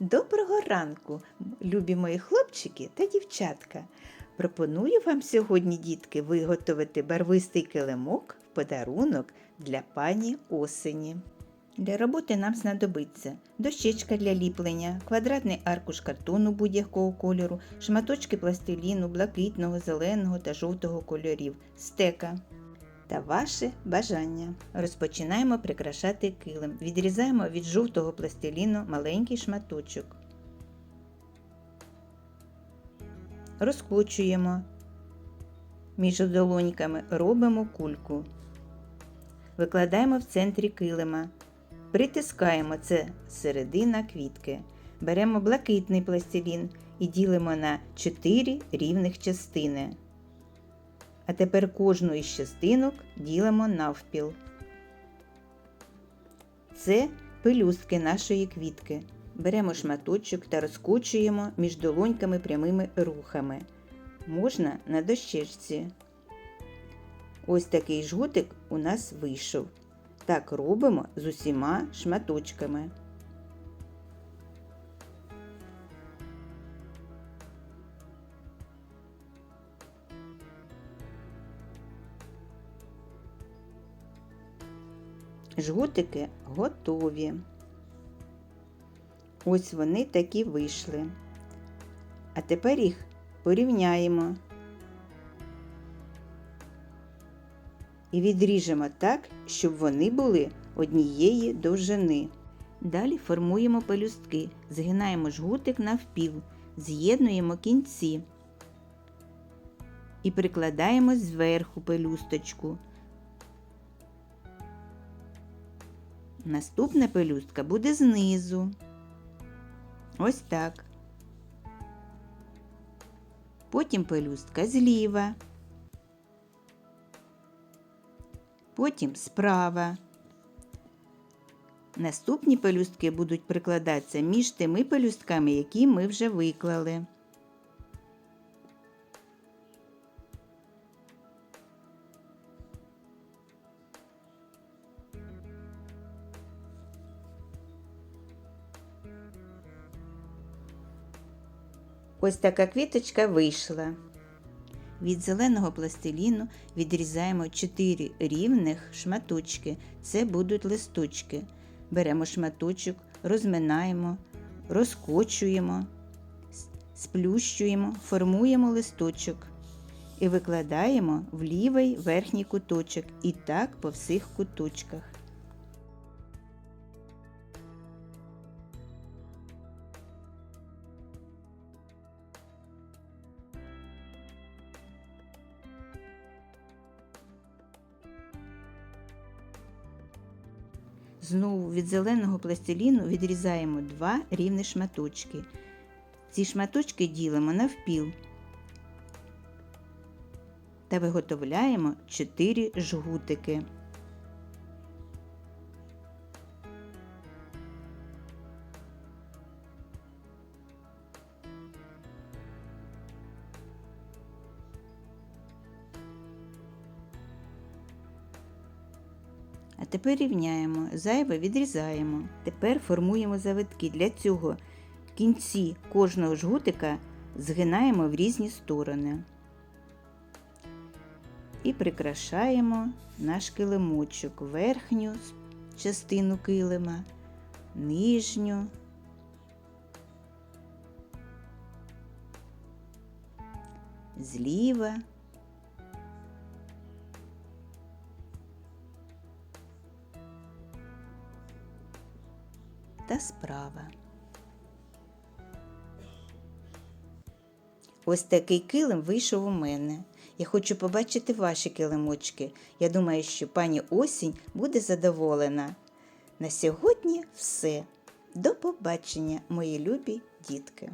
Доброго ранку, любі мої хлопчики та дівчатка. Пропоную вам сьогодні, дітки, виготовити барвистий килимок в подарунок для пані осені. Для роботи нам знадобиться дощечка для ліплення, квадратний аркуш картону будь-якого кольору, шматочки пластиліну, блакитного, зеленого та жовтого кольорів, стека та ваше бажання. Розпочинаємо прикрашати килим. Відрізаємо від жовтого пластиліну маленький шматочок. Розкочуємо. Між долоньками робимо кульку. Викладаємо в центрі килима. Притискаємо це середина квітки. Беремо блакитний пластилін і ділимо на 4 рівних частини. А тепер кожну із частинок ділимо навпіл. Це пелюстки нашої квітки. Беремо шматочок та розкочуємо між долоньками прямими рухами. Можна на дощечці. Ось такий жгутик у нас вийшов. Так робимо з усіма шматочками. Жгутики готові. Ось вони такі вийшли. А тепер їх порівняємо і відріжемо так, щоб вони були однієї довжини. Далі формуємо пелюстки, згинаємо жгутик навпіл, з'єднуємо кінці і прикладаємо зверху пелюсточку. Наступна пелюстка буде знизу. Ось так. Потім пелюстка зліва. Потім справа. Наступні пелюстки будуть прикладатися між тими пелюстками, які ми вже виклали. Ось така квіточка вийшла. Від зеленого пластиліну відрізаємо 4 рівних шматочки. Це будуть листочки. Беремо шматочок, розминаємо, розкочуємо, сплющуємо, формуємо листочок і викладаємо в лівий верхній куточок і так по всіх куточках. Знову від зеленого пластиліну відрізаємо два рівні шматочки. Ці шматочки ділимо навпіл та виготовляємо 4 жгутики. Тепер рівняємо, зайве відрізаємо. Тепер формуємо завитки. Для цього кінці кожного жгутика згинаємо в різні сторони. І прикрашаємо наш килимочок, верхню частину килима, нижню. Зліва та справа. Ось такий килим вийшов у мене. Я хочу побачити ваші килимочки. Я думаю, що пані осінь буде задоволена. На сьогодні все. До побачення, мої любі дітки!